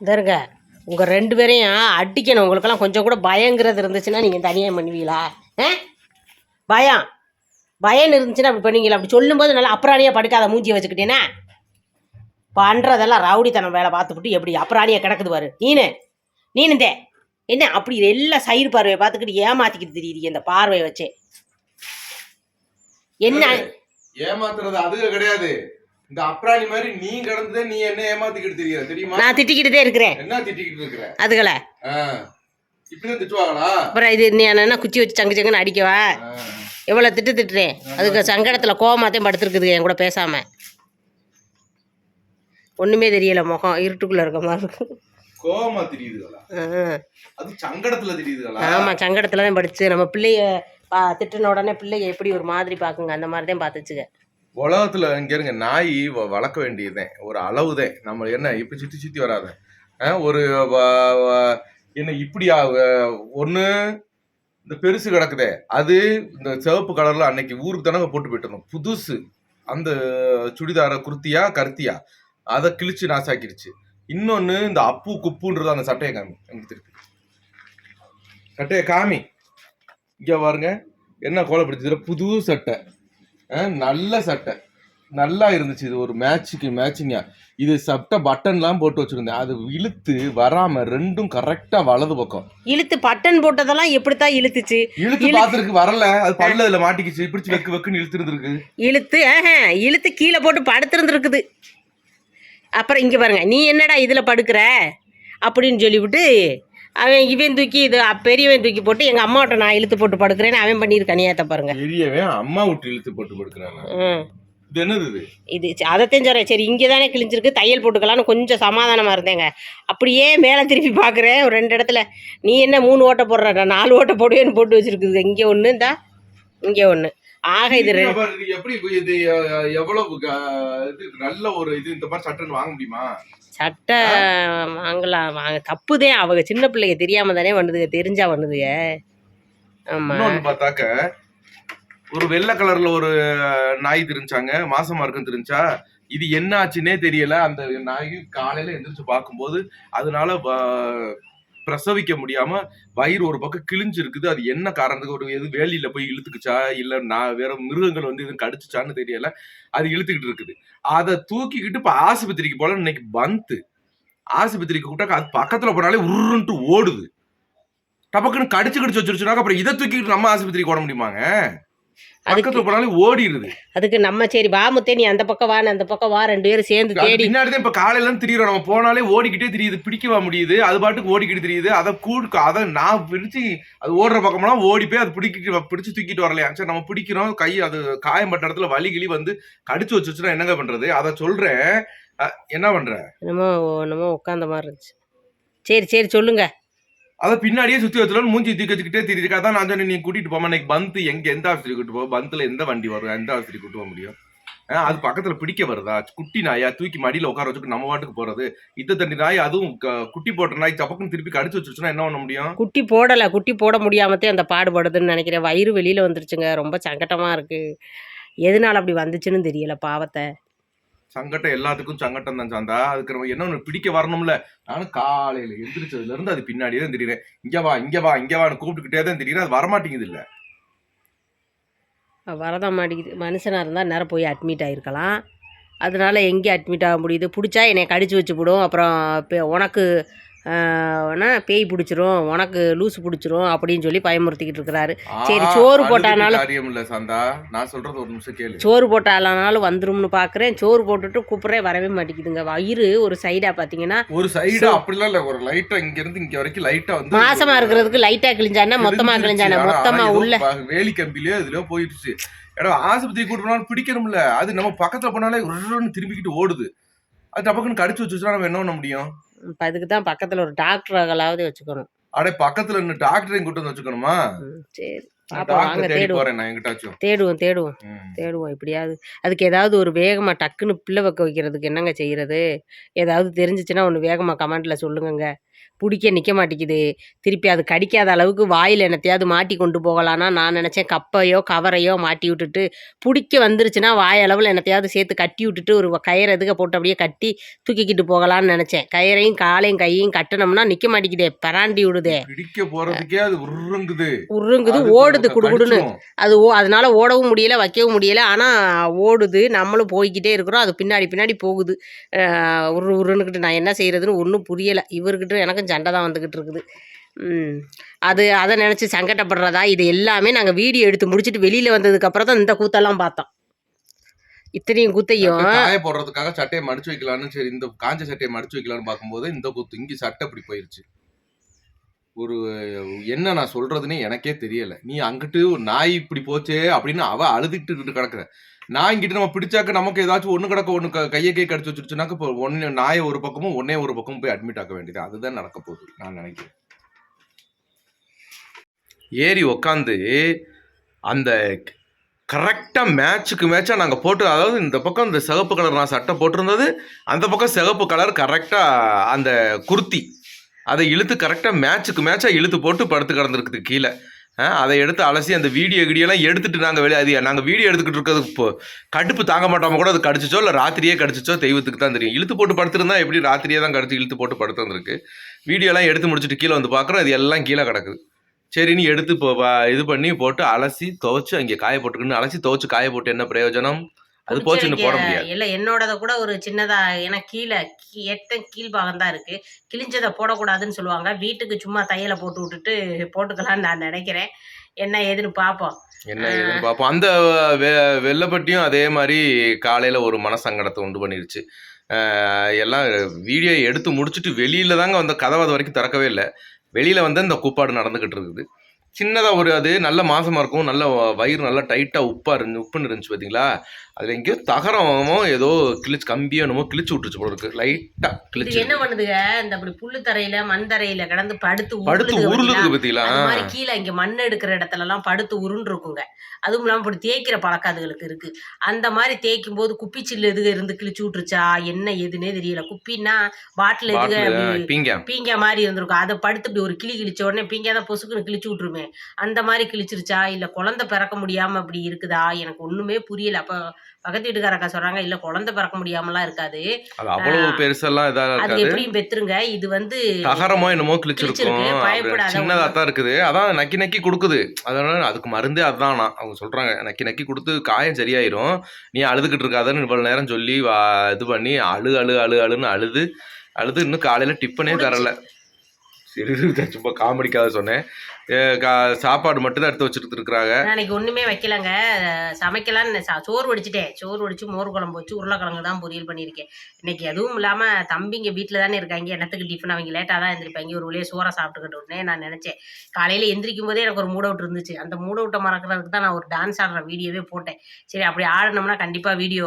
இதருங்க உங்கள் ரெண்டு பேரையும் அடிக்கணும். உங்களுக்கெல்லாம் கொஞ்சம் கூட பயங்கிறது இருந்துச்சுன்னா நீங்கள் தனியாக பண்ணுவீங்களா ஆ? பயம். பயம் இருந்துச்சுன்னா அப்படி பண்ணுவீங்களா? அப்படி சொல்லும்போது நல்லா அப்புறாணியாக படுக்காத மூஞ்சியை வச்சுக்கிட்டேன்னா? பண்ணுறதெல்லாம் ரவுடித்தனம் வேலை பார்த்துக்கிட்டு எப்படி அப்புறாணியாக கிடக்குது பாரு. நீனு நீனுந்தே என்ன அப்படி எல்லாம் சைடு பார்வையை பார்த்துக்கிட்டு ஏமாத்திக்கிட்டு தெரியுது இந்த பார்வையை வச்சே? என்ன? ஏமாத்துறது அதுவே கிடையாது. இந்த அப்ராணி மாதிரி நீ கடந்ததே நீ என்ன ஏமாத்திக்கிட்டு தெரியல தெரியுமா? நான் திட்டிக்கிட்டு இருக்கிறேன். என்ன திட்டிக்கிட்டு இருக்கிற? அதுகளை. இப்படிதான் திட்டுவாங்களா? அப்புறம் இது நீ என்ன குச்சி வச்சு சங்கு சங்குன்னு அடிக்கவா. எவ்வளோ திட்டு திட்டுறேன். அதுக்கு சங்கடத்தில் கோவமாத்தையும் படுத்துருக்குது என் கூட பேசாமல் ஒன்றுமே தெரியல முகம் இருட்டுக்குள்ளே இருக்க மாதிரி இருக்கு. கோவமா தெரியுதுகளா? அது சங்கடத்துல தெரியுதுகளா? ஆமாம் சங்கடத்தில் தான் படிச்சு நம்ம பிள்ளைய திட்டின உடனே பிள்ளைய எப்படி ஒரு மாதிரி பார்க்குங்க? அந்த மாதிரி தான் பார்த்துச்சுங்க. உலகத்துல இங்க இருங்க நாய் வ- வளர்க்க வேண்டியதுதான். ஒரு அளவுதான். நம்ம என்ன இப்படி சுத்தி சுத்தி வராத. ஒரு என்ன இப்படியா ஒன்று இந்த பெருசு கிடக்குதே அது இந்த சிவப்பு கலர்ல அன்னைக்கு ஊருக்கு தானே போட்டு போயிட்டு புதுசு. அந்த சுடிதார குர்த்தியா கருத்தியா அதை கிழிச்சு நாசாக்கிருச்சு இன்னொன்னு இந்த அப்பு குப்புன்றது அந்த சட்டையை காமி. எங்களுக்கு திருப்பி. சட்டையை காமி. இங்க பாருங்க. என்ன கோலப்படுத்துற புது சட்டை. நல்ல சட்டை. நல்லா இருந்துச்சு. இது ஒரு மேட்சுக்கு மேட்சிங்கா இது சட்டை பட்டன்லாம் போட்டு வச்சிருந்தேன். அது இழுத்து வராம ரெண்டும் கரெக்டா வலது பக்கம். இழுத்து பட்டன் போட்டதெல்லாம் எப்படித்தான் இழுத்துச்சு? இழுத்து இழு- பார்த்துருக்கு வரல. அது பல்ல இதுல மாட்டிக்கிச்சு. பிடிச்சு வெக்கு வெக்குன்னு இழுத்து இருந்திருக்கு இழுத்து ஆஹா இழுத்து கீழே போட்டு படுத்திருந்துருக்குது. அப்புறம் இங்கே பாருங்க நீ என்னடா இதில் படுக்கிற? அப்படின்னு சொல்லிவிட்டு அவன் இவன் தூக்கி இது பெரியவன் தூக்கி போட்டு எங்கள் அம்மாட்ட நான் இழுத்து போட்டு படுக்கிறேன்னு அவன் பண்ணியிருக்கான் ஏத்த பாருங்க. பெரியவே அம்மா விட்டு இழுத்து போட்டு படுக்கிறாங்க ம். இது என்னது இது? அதைத்தான் சொல்கிறேன் சரி இங்கே தானே கிழிஞ்சிருக்கு தையல் போட்டுக்கலாம்னு கொஞ்சம் சமாதானமாக இருந்தேங்க. அப்படியே மேலே திருப்பி பார்க்குறேன் ஒரு ரெண்டு இடத்துல நீ என்ன மூணு ஓட்டை போடுற? நான் நாலு ஓட்டை போடுவேன்னு போட்டு வச்சிருக்குது. இங்கே ஒன்று இந்தா இங்கே ஒன்று ஆக இது எப்படி இது எவ்வளவு இது நல்ல ஒரு இது இந்த மாதிரி சட்டைன்னு வாங்க முடியுமா? சட்டை வாங்கலாம். வாங்க. தப்புதே. அவங்க சின்ன பிள்ளைங்க தெரியாம தானே பண்ணுதுங்க தெரிஞ்சா பண்ணுதுங்க ஆமா. பார்த்தாக்க ஒரு வெள்ளை கலர்ல ஒரு நாய் தெரிஞ்சாங்க. மாசமா இருக்குன்னு தெரிஞ்சா இது என்ன ஆச்சுன்னே தெரியல. அந்த நாய் காலையில எந்திரிச்சு பார்க்கும்போது அதனால பிரசவிக்க முடியாம வயிறு ஒரு பக்கம் கிழிஞ்சு இருக்குது அது என்ன காரணத்துக்கு ஒரு எது வேலியில போய் இழுத்துக்குச்சா? இல்ல நான் வேற மிருகங்கள் வந்து எதுவும் கடிச்சுச்சான்னு தெரியல. அது இழுத்துக்கிட்டு இருக்குது. அதை தூக்கிக்கிட்டு இப்ப ஆஸ்பத்திரிக்கு போல இன்னைக்கு பந்து ஆஸ்பத்திரிக்கு கூப்பிட்டா அது பக்கத்துல போனாலே உருன்ட்டு ஓடுது. டபக்குன்னு கடிச்சு கடிச்சு வச்சிருச்சுனாக்க அப்புறம் இதை தூக்கிக்கிட்டு நம்ம ஆஸ்பத்திரிக்கு ஓட முடியுமாங்க? அதுக்கு பக்கத்துல போனாலே ஓடிடுது அதுக்கு நம்ம சரி வா முத்தே நீ அந்த பக்கம் வா அந்த பக்கம் வா ரெண்டு பேரும் சேர்ந்து தேடி. பின்னாடிதான் இப்ப காலையில இருந்து திரியிறோம். நம்ம போனாலே ஓடிக்கிட்டே தெரியுது பிடிக்கவா முடியுது அது பாட்டுக்கு ஓடிக்கிட்டு தெரியுது. அதை கூடு அதை நான் பிடிச்சு அது ஓடுற பக்கம்லாம் ஓடி போய் அது பிடிக்கிட்டு பிடிச்சு தூக்கிட்டு வரலையா? சரி நம்ம பிடிக்கிறோம் கை அது காயம் பட்ட இடத்துல வலி கிளி வந்து கடிச்சு வச்சுச்சுன்னா என்னங்க பண்றது? அதை சொல்றேன். என்ன பண்ற? என்னமோ என்னமோ உட்காந்த மாதிரி இருந்துச்சு. சரி சரி சொல்லுங்க. அதை பின்னாடியே சுத்தி வச்சுலாம் மூஞ்சி தூக்கி வச்சுக்கிட்டே தெரியுது. அதான் நான் சொன்னேன் நீ கூட்டிட்டு போமா இன்னைக்கு பந்து எங்க எந்த ஆஸ்பத்திரி கூட்டு போ? பந்துல எந்த வண்டி வரும்? எந்த ஆஸ்பத்திரி கூட்டு போக முடியும்? அது பக்கத்துல பிடிக்க வருதா? குட்டி நாயா தூக்கி மடியில உட்கார வச்சுட்டு நம்ம வாட்டுக்கு போறது? இத்த தண்ணி நாய் அதுவும் க- குட்டி போட்ட நாய் தப்பக்குன்னு திருப்பி கடிச்சு வச்சுச்சுன்னா என்ன பண்ண முடியும்? குட்டி போடலை குட்டி போட முடியாமத்தே அந்த பாடுபடுதுன்னு நினைக்கிறேன். வயிறு வெளியில வந்துருச்சுங்க. ரொம்ப சங்கட்டமா இருக்கு. எதனால அப்படி வந்துச்சுன்னு தெரியல பாவத்தை. சங்கட்டம் எல்லாத்துக்கும் சங்கட்டம் தான் சாந்தா. அதுக்கு நம்ம என்ன ஒன்று பிடிக்க வரணும்ல? நானும் காலையில் எந்திரிச்சதுல இருந்து அது பின்னாடியே தான் தெரியுறேன் இங்கே வா இங்கே வா இங்கே வான்னு கூப்பிட்டுக்கிட்டே தான் தெரியுறேன் அது வரமாட்டேங்குது இல்லை. வரதான் மாட்டேங்குது. மனுஷனாக இருந்தால் நேரம் போய் அட்மிட் ஆகிருக்கலாம் அதனால எங்கே அட்மிட் ஆக முடியுது? பிடிச்சா என்னை கடிச்சு வச்சு விடும் அப்புறம் உனக்கு பேய் பிடிச்சிரும் உனக்கு லூசு பிடிச்சிரும் அப்படின்னு சொல்லி பயமுறுத்திக்கிட்டு இருக்கிறாரு. சரி, சோறு போட்டானாலும்- சாந்தா. நான் சொல்றது ஒரு நிமிஷம் கேளு. சோறு போட்டாலனாலும் வந்துரும்னு பார்க்குறேன் சோறு போட்டுட்டு கூப்பிட்றே வரவே மாட்டேங்குதுங்க. வயிறு ஒரு சைடாக பார்த்தீங்கன்னா ஒரு சைடு அப்படிலாம் இல்ல. ஒரு லைட்டா இங்க இருந்து இங்க வரைக்கும் லைட்டா வந்து மாசமா இருக்கிறதுக்கு லைட்டாக கிழிஞ்சானா? மொத்தமாக கிழிஞ்சானா மொத்தமாக உள்ள வேலி கம்பிலயோ இதுலயோ போயிடுச்சு. ஏடா ஆஸ்பத்திரி கூட்டு போனாலும் பிடிக்கணும்ல. அது நம்ம பக்கத்துல போனாலே திரும்பிக்கிட்டு ஓடுது. அது டபக்குன்னு கடிச்சு வச்சுச்சுன்னா நம்ம என்ன பண்ண முடியும்? இப்போ அதுக்கு தான் பக்கத்தில் ஒரு டாக்டர்களாவது வச்சுக்கணும். அடே பக்கத்துல இன்னும் டாக்டரையும் கூட்டு வந்து வச்சுக்கணுமா? சரி. வாங்க டாக்டர் தேடி தேடுவோம். தேடுவோம் தேடுவோம். தேடுவோம் எப்படியாவது. அதுக்கு ஏதாவது ஒரு வேகமாக டக்குன்னு பிள்ளை வைக்க வைக்கிறதுக்கு என்னங்க செய்கிறது ஏதாவது தெரிஞ்சிச்சுன்னா ஒன்று வேகமாக கமெண்ட்டில் சொல்லுங்கங்க. பிடிக்க நிற்க மாட்டேங்குது திருப்பி அது கடிக்காத அளவுக்கு வாயில் என்னத்தையாவது மாட்டி கொண்டு போகலான்னா நான் நினச்சேன் கப்பையோ கவரையோ மாட்டி விட்டுட்டு பிடிக்க வந்துருச்சுன்னா வாயளவில் என்னத்தையாவது சேர்த்து கட்டி விட்டுட்டு ஒரு கயிறை எதுக்க போட்டு அப்படியே கட்டி தூக்கிக்கிட்டு போகலான்னு நினச்சேன். கயிறையும் காலையும் கையையும் கட்டினோம்னா நிற்க மாட்டேங்குதே பராண்டி விடுதே. பிடிக்க போறதுக்கே அது உருங்குது. உருங்குது ஓடுது குடுகுடுன்னு. அது ஓ அதனால ஓடவும் முடியல வைக்கவும் முடியல. ஆனால் ஓடுது நம்மளும் போய்க்கிட்டே இருக்கிறோம். அது பின்னாடி பின்னாடி போகுது. உரு உருன்னுக்கிட்டு நான் என்ன செய்யறதுன்னு ஒன்றும் புரியலை. இவர்கிட்ட எனக்கும் சண்டை தான் வந்துக்கிட்டு இருக்குது. அது அதை நினச்சி சங்கடப்படுறதா இது எல்லாமே நாங்கள் வீடியோ எடுத்து முடிச்சுட்டு வெளியில் வந்ததுக்கப்புறம் தான் இந்த கூத்தெல்லாம் பார்த்தோம். இத்தனையும் குத்தையும் காய போடுறதுக்காக சட்டையை மடிச்சு வைக்கலாம்னு சரி இந்த காஞ்ச சட்டையை மடிச்சு வைக்கலாம்னு பார்க்கும்போது இந்த குத்து இங்கே சட்டை இப்படி போயிருச்சு. ஒரு என்ன நான் சொல்றதுன்னு எனக்கே தெரியல. நீ அங்கிட்டு ஒரு நாய் இப்படி போச்சே அப்படின்னு அவ அழுதுட்டு கிடக்குற. நாய் இங்கிட்டு நம்ம பிடிச்சாக்க நமக்கு ஏதாச்சும் ஒன்று கிடக்க ஒன்று க- கையை கை கடிச்சு வச்சுருச்சுனாக்க இப்போ ஒன்று நாயை ஒரு பக்கமும் ஒன்னே ஒரு பக்கமும் போய் அட்மிட் ஆக்க வேண்டியது. அதுதான் நடக்க போகுது நான் நினைக்கிறேன். ஏறி உக்காந்து அந்த கரெக்டாக மேட்சுக்கு மேட்சாக நாங்கள் போட்டு அதாவது இந்த பக்கம் இந்த சிகப்பு கலர் நான் சட்டை போட்டிருந்தது அந்த பக்கம் சிகப்பு கலர் கரெக்டாக அந்த குர்த்தி அதை இழுத்து கரெக்டாக மேட்சுக்கு மேட்சாக இழுத்து போட்டு படுத்து கிடந்திருக்குது கீழே. அதை எடுத்து அலசி அந்த வீடியோ கீடியோலாம் எடுத்துகிட்டு நாங்கள் வெளியே அது நாங்கள் வீடியோ எடுத்துக்கிட்டு இருக்கிறது இப்போ கடுப்பு தாங்க மாட்டோம் கூட அது கடிச்சிச்சோ இல்லை ராத்திரியே கடிச்சிச்சோ தெய்வத்துக்கு தான் தெரியும். இழுத்து போட்டு படுத்துருந்தா எப்படி ராத்திரியே தான் கடிச்சு இழுத்து போட்டு படுத்துருந்துருக்கு வீடியோலாம் எடுத்து முடிச்சுட்டு கீழே வந்து பார்க்குறோம் அது எல்லாம் கீழே கிடக்குது. சரின்னு எடுத்து இப்போ இது பண்ணி போட்டு அலசி துவச்சி அங்கே காய போட்டுக்கணும் அலசி துவச்சி காய போட்டு என்ன பிரயோஜனம்? அது போச்சு இன்னும் போட முடியாது. இல்லை என்னோடத கூட ஒரு சின்னதா ஏன்னா கீழே எட்ட கீழ் பாகம் தான் இருக்கு கிழிஞ்சதை போடக்கூடாதுன்னு சொல்லுவாங்க. வீட்டுக்கு சும்மா தையலை போட்டு விட்டுட்டு போட்டுக்கலாம்னு நான் நினைக்கிறேன். என்ன ஏதுன்னு பார்ப்போம் என்ன ஏதுன்னு பார்ப்போம் அந்த வெள்ளைப்பட்டியும் அதே மாதிரி காலையில் ஒரு மனசங்கடத்தை உண்டு பண்ணிருச்சு. எல்லாம் வீடியோ எடுத்து முடிச்சுட்டு வெளியில தாங்க வந்த கதவை அது வரைக்கும் திறக்கவே இல்லை. வெளியில வந்து இந்த கூப்பாடு நடந்துகிட்டு இருக்குது. சின்னதாக ஒரு அது நல்ல மாசமா இருக்கும். நல்ல வயிறு நல்லா டைட்டாக உப்பா இருந்து உப்புன்னு இருந்துச்சு பார்த்தீங்களா அதில் எங்கேயோ தகரமோ ஏதோ கிழிச்சு கம்பியோ என்னமோ கிழிச்சு விட்டுருச்சு போல இருக்கு. லைட்டாக கிழிச்சு. என்ன பண்ணுதுங்க? இந்த அப்படி புல்லு தரையில மண் தரையில கிடந்து படுத்து படுத்து பாத்தீங்களா? பார்த்தீங்களா மாதிரி கீழே இங்க மண் எடுக்கிற இடத்துல எல்லாம் படுத்து உருண்டு இருக்குங்க அதுவும் இல்லாம இப்படி தேய்க்கிற பழக்கம் அதுகளுக்கு இருக்கு. அந்த மாதிரி தேய்க்கும் போது குப்பி சில்லு எதுக இருந்து கிழிச்சு விட்டுருச்சா? என்ன எதுன்னே தெரியல. குப்பின்னா பாட்டில் எதுக பீங்கா. மாதிரி இருந்திருக்கும். அதை படுத்து இப்படி ஒரு கிளி கிழிச்ச உடனே பீங்கா தான் பொசுக்குன்னு கிழிச்சு விட்டுருமே. அந்த மாதிரி கிழிச்சிருச்சா? இல்ல குழந்தை பிறக்க முடியாம அப்படி இருக்குதா? எனக்கு ஒண்ணுமே புரியல. அப்ப பக்கத்து வீட்டுக்காரக்கா சொல்றாங்க இல்ல குழந்தை பிறக்க முடியாமலாம் இருக்காது. அது அவ்வளவு பெருசெல்லாம் அது இருக்காது. எப்படியும் பெத்துருங்க. இது வந்து தகரமோ என்னமோ கிழிச்சிருக்கும். சின்னதாக. தான் இருக்குது. அதான் நக்கி நக்கி கொடுக்குது. அதனால அதுக்கு மருந்தே அதானா அவங்க சொல்றாங்க நக்கி நக்கி கொடுத்து காயம் சரியாயிரும். நீ அழுதுகிட்டு இருக்காதன்னு இவ்வளவு நேரம் சொல்லி இது பண்ணி அழு அழு அழு அழுன்னு அழுது அழுது இன்னும் காலையில டிஃபனே. தரல. சரி சும்மா காமெடிக்காக சொன்னேன். கா- சாப்பாடு மட்டும் தான் எடுத்து வச்சுட்டு இருக்கிறாங்க அன்னைக்கு ஒன்றுமே வைக்கலங்க. சமைக்கலான்னு சா- சோறு வடிச்சிட்டேன். சோறு வடிச்சு மோர் குழம்பு வச்சு உருளைக்கிழங்கு தான் பொரியல் பண்ணியிருக்கேன். இன்னைக்கு அதுவும் இல்லாமல் தம்பிங்க வீட்டில் தானே இருக்காங்க. என்னத்துக்கு டிஃபன் அவங்க லேட்டாக தான் எழுந்திருப்பாங்க ஒரு வழியாக சோறை சாப்பிட்டுக்கிட்டு உடனே நான் நினச்சேன் காலையில் எந்திரிக்கும் போதே எனக்கு ஒரு மூட் அவுட் இருந்துச்சு. அந்த மூட் அவுட்டை மறக்கிறதுக்கு தான் நான் ஒரு டான்ஸ் ஆடுற வீடியோவே போட்டேன். சரி அப்படி ஆடினோம்னா கண்டிப்பாக வீடியோ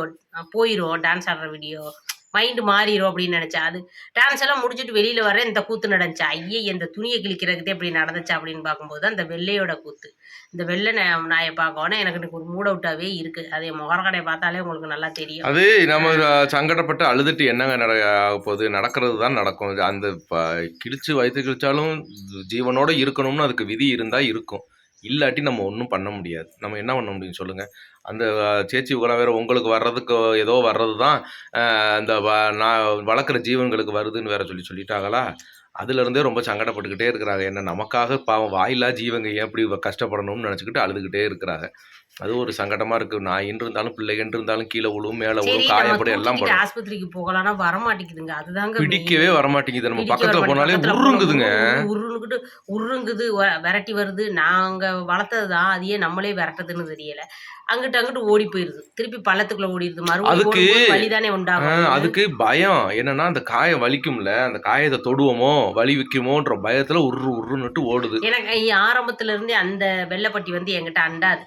போயிடும் டான்ஸ் ஆடுற வீடியோ. மைண்டு மாறிடும் அப்படின்னு நினச்சேன் அது டான்ஸ் எல்லாம் முடிச்சுட்டு வெளியில் வர இந்த கூத்து நடந்துச்சு? ஐயே இந்த துணியை கிழிக்கிறதுக்கு இப்படி நடந்துச்சா அப்படின்னு பார்க்கும்போது அந்த வெள்ளையோட கூத்து. இந்த வெள்ளை நாயை பார்க்கணும் எனக்கு இன்னைக்கு ஒரு மூட் அவுட்டாகவே இருக்குது அது என் முகரக்கடையை பார்த்தாலே உங்களுக்கு நல்லா தெரியும். அது நம்ம சங்கடப்பட்டு அழுதுட்டு என்னங்க நட போகுது? நடக்கிறது தான் நடக்கும். அந்த ப- கிழிச்சு வயிற்று கிழிச்சாலும் ஜீவனோட இருக்கணும்னு அதுக்கு விதி இருந்தால் இருக்கும். இல்லாட்டி நம்ம ஒன்றும் பண்ண முடியாது. நம்ம என்ன பண்ண முடியும் சொல்லுங்கள் அந்த சேச்சி உலகம் வேறு உங்களுக்கு வர்றதுக்கு ஏதோ வர்றது தான் அந்த வ- நான் வளர்க்குற ஜீவன்களுக்கு வருதுன்னு வேற சொல்லி சொல்லிட்டாங்களா? அதுலேருந்தே ரொம்ப சங்கடப்பட்டுக்கிட்டே இருக்கிறாங்க. என்ன நமக்காக பாவம் வாயில்லா ஜீவங்க ஏன் இப்படி கஷ்டப்படணும்னு நினச்சிக்கிட்டு அழுதுகிட்டே இருக்கிறாங்க. அது ஒரு சங்கடமா இருக்கு. நாயின்னு இருந்தாலும் பிள்ளைகன்று இருந்தாலும் கீழே விழுவும் மேலே விழுவும் காயப்படும் எல்லாம் படும். ஆஸ்பத்திரிக்கு போகலாம்னா வர மாட்டேங்குதுங்க அதுதாங்க. பிடிக்கவே வரமாட்டேங்குது. நம்ம பக்கத்துல போனாலே உருங்குதுங்க. போனா உரு- உருன்னுக்கிட்டு உருங்குது விரட்டி வருது. நாங்க வளர்த்தது தான் அதையே நம்மளே விரட்டுதுன்னு தெரியல. அங்கிட்டு அங்கிட்டு ஓடி போயிருது. திருப்பி பள்ளத்துக்குள்ள ஓடிடுது மறுபடியும் வலிதானே ஆ, உண்டாகும் அதுக்கு பயம். என்னன்னா அந்த காயம் வலிக்கும்ல. அந்த காயத்தை தொடுவோமோ வலி வைக்குமோன்ற பயத்துல உரு உருன்னுட்டு ஓடுது. எனக்கு ஆரம்பத்துல இருந்தே அந்த வெள்ளைப்பட்டி வந்து என்கிட்ட அண்டாது.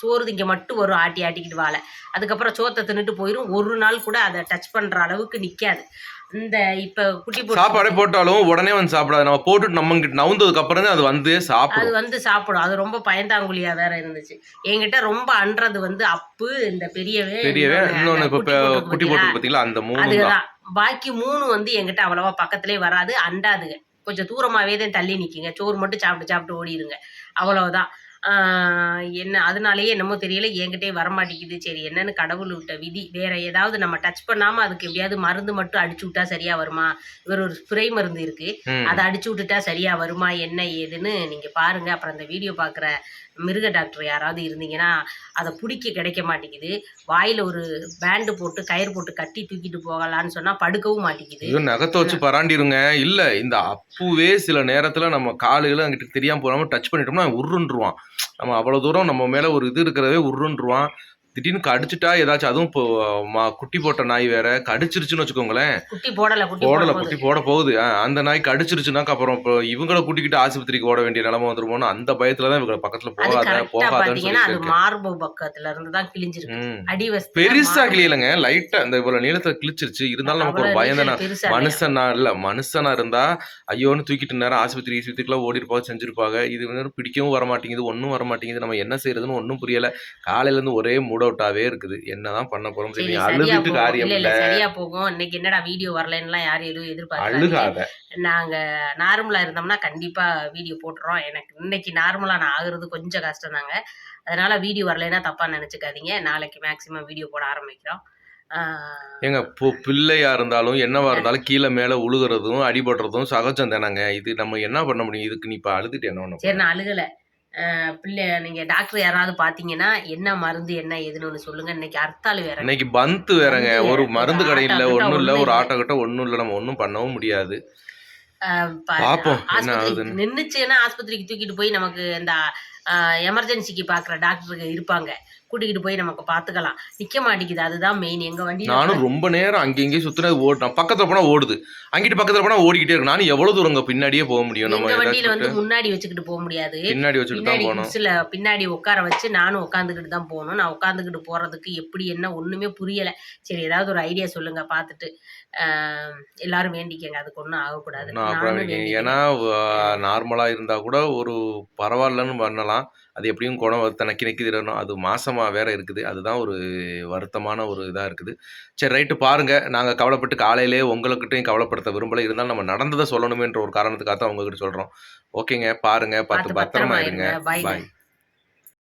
சோறு திங்க மட்டும் வரும் ஆட்டி ஆட்டிக்கிட்டு வாழ. அதுக்கப்புறம் சோத்தை தின்னுட்டு போயிடும் ஒரு நாள் கூட அதை டச் பண்ற அளவுக்கு நிக்காது. இந்த இப்ப குட்டி போட்டு சாப்பாடே போட்டாலும் உடனே வந்து சாப்பிடாது. நம்ம போட்டுட்டு நம்ம கிட்ட நவுந்ததுக்கு அப்புறம் அது வந்து அது சாப்பிடும் வந்து சாப்பிடும். அது ரொம்ப பயந்தாங்குழியா வேற இருந்துச்சு. என்கிட்ட ரொம்ப அன்றது வந்து அப்பு இந்த பெரியவே பெரியவே இன்னொன்னு இப்ப குட்டி? போட்டு பாத்தீங்களா? அந்த மூணு தான். அதுதான் பாக்கி மூணு வந்து என்கிட்ட அவ்வளவா பக்கத்திலே வராது. அண்டாதுங்க கொஞ்சம் தூரமாவே தான் தள்ளி நிக்குங்க. சோறு மட்டும் சாப்பிட்டு சாப்பிட்டு ஓடிடுங்க அவ்வளவுதான். என்ன அதனாலயே என்னமோ தெரியல என்கிட்டயே வரமாட்டேங்குது. சரி என்னன்னு கடவுள் விட்ட விதி வேற ஏதாவது நம்ம டச் பண்ணாம அதுக்கு எப்படியாவது மருந்து மட்டும் அடிச்சு விட்டா சரியா வருமா? இவர் ஒரு ஸ்ப்ரே மருந்து இருக்கு. அதை அடிச்சு விட்டுட்டா சரியா வருமா? என்ன ஏதுன்னு நீங்க பாருங்க. அப்புறம் அந்த வீடியோ பாக்குற மிருக டாக்டர் யாராவது இருந்தீங்கன்னா அதை பிடிக்க கிடைக்க மாட்டேங்குது. வாயில ஒரு பேண்டு போட்டு கயிறு போட்டு கட்டி தூக்கிட்டு போகலான்னு சொன்னா படுக்கவும் மாட்டேங்குது. நகத்தை வச்சு பராண்டிருங்க. இல்ல இந்த அப்புவே சில நேரத்துல நம்ம காலுகளை அங்கிட்டு தெரியாம போகாம டச் பண்ணிட்டோம்னா உருன்றுவான் நம்ம அவ்வளவு தூரம் நம்ம மேல ஒரு இது இருக்கிறதே உருன்றுவான் திடீர்னு கடிச்சிட்டா ஏதாச்சும் அதுவும் இப்போ மா- குட்டி போட்ட நாய் வேற கடிச்சிருச்சுன்னு வச்சுக்கோங்களேன். குட்டி போடல குட்டி போடல போட குட்டி போகுது. போட போகுது. அந்த நாய் கடிச்சிருச்சுனாக்க அப்புறம் இப்போ இவங்கள கூட்டிக்கிட்டு ஆஸ்பத்திரிக்கு ஓட வேண்டிய நிலைமை வந்துருமோன்னு அந்த பயத்துல தான் இவங்க பக்கத்துல போகாத போகாதன்னு மார்பு பக்கத்துல இருந்து தான் கிழிஞ்சிருக்கு. அடிவஸ்து பெருசா கிளியலங்க லைட்டா இந்த இவ்வளவு நீளத்தை கிழிச்சிருச்சு. இருந்தாலும் நமக்கு ஒரு பயம் தானே பெருசா மனுஷனா இல்ல மனுஷனா இருந்தா ஐயோன்னு தூக்கிட்டு நேரம் ஆஸ்பத்திரி ஆஸ்பத்திரிக்குலாம் ஓடி இருப்பாங்க செஞ்சிருப்பாங்க. இது வந்து பிடிக்கவும் வர மாட்டேங்குது ஒன்றும் வர மாட்டேங்குது நம்ம என்ன செய்யறதுன்னு ஒன்றும் புரியல. காலையில இருந்து ஒரே மூட் அவுட்டாவே இருக்குது. என்னதான் பண்ண போறோம் சரி அழுதுட்டு காரியம் இல்ல சரியா போகும். இன்னைக்கு என்னடா வீடியோ வரலன்னுலாம் யாரும் எதுவும் எதிர்பார்க்காதீங்க. அழுகாத. நாங்க நார்மலா இருந்தோம்னா கண்டிப்பா வீடியோ போட்டுறோம். எனக்கு இன்னைக்கு நார்மலா நான் ஆகுறது கொஞ்சம் கஷ்டம் தாங்க. அதனால வீடியோ வரலைன்னா தப்பா நினைச்சுக்காதீங்க. நாளைக்கு மேக்சிமம் வீடியோ போட ஆரம்பிக்கிறோம். ஏங்க இப்போ பிள்ளையா இருந்தாலும் என்னவா இருந்தாலும் கீழே மேல உழுகுறதும் அடிபடுறதும் சகஜம் தானங்க. இது நம்ம என்ன பண்ண முடியும்? இதுக்கு நீ இப்ப அழுதுட்டு என்ன சரி? நான் அழுகல. பிள்ளை நீங்க டாக்டர் யாராவது பாத்தீங்கன்னா என்ன மருந்து என்ன ஏதுன்னு சொல்லுங்க. இன்னைக்கு அர்த்தாலு வேற. இன்னைக்கு பந்து வேறங்க. ஒரு. மருந்து கடை இல்ல ஒண்ணும் இல்ல ஒரு. ஆட்டோ கிட்ட ஒண்ணும் இல்ல. நம்ம ஒண்ணும் பண்ணவும் முடியாது. நின்னுச்சுன்னா ஆஸ்பத்திரிக்கு தூக்கிட்டு போய் நமக்கு இந்த எமர்ஜென்சிக்கு பாக்குற டாக்டருக்கு இருப்பாங்க. கூட்டிக்கிட்டு போய் நமக்கு பாத்துக்கலாம். நிக்க மாட்டேங்குது. அதுதான் மெயின் எங்க வண்டியில நானும் ரொம்ப நேரம் அங்கே இங்கேயும் சுத்தினது ஓடினேன் பக்கத்துல போனா ஓடுது. அங்கிட்டு பக்கத்துல போனா ஓடிக்கிட்டே இருக்கு நானும் எவ்வளவு தூரம் பின்னாடியே போக முடியும்? நம்ம வண்டியில வந்து முன்னாடி வச்சுக்கிட்டு போக முடியாது. பின்னாடி வச்சுட்டு தான் போகணும். குச்சில பின்னாடி உட்கார வச்சு நானும் உட்காந்துக்கிட்டு தான் போகணும். நான் உட்காந்துக்கிட்டு போறதுக்கு எப்படி என்ன ஒண்ணுமே புரியல. சரி ஏதாவது ஒரு ஐடியா சொல்லுங்க. பார்த்துட்டு எல்லாரும் வேண்டிக்கங்க. அதுக்கு ஒன்றும் ஆகக்கூடாது. நான் அப்புறம் நானும் எனக்கு வேண்டிக்கிறேன். ஏன்னா நார்மலா இருந்தா கூட ஒரு பரவாயில்லன்னு பண்ணலாம். அது எப்படியும் குணம் தனக்கு நிற்கிது அது மாசமா வேற இருக்குது. அதுதான் ஒரு வருத்தமான ஒரு இதா இருக்குது. சரி ரைட்டு. பாருங்க. நாங்க கவலைப்பட்டு காலையிலே உங்களுக்கிட்டையும் கவலைப்படுத்த விரும்பல. இருந்தாலும் நம்ம நடந்ததை சொல்லணுமேன்ற ஒரு காரணத்துக்காக தான் உங்ககிட்ட சொல்றோம். ஓகேங்க. பாருங்க. பார்த்து பார்த்து பத்திரமா பத்திரமா இருங்க. பாய்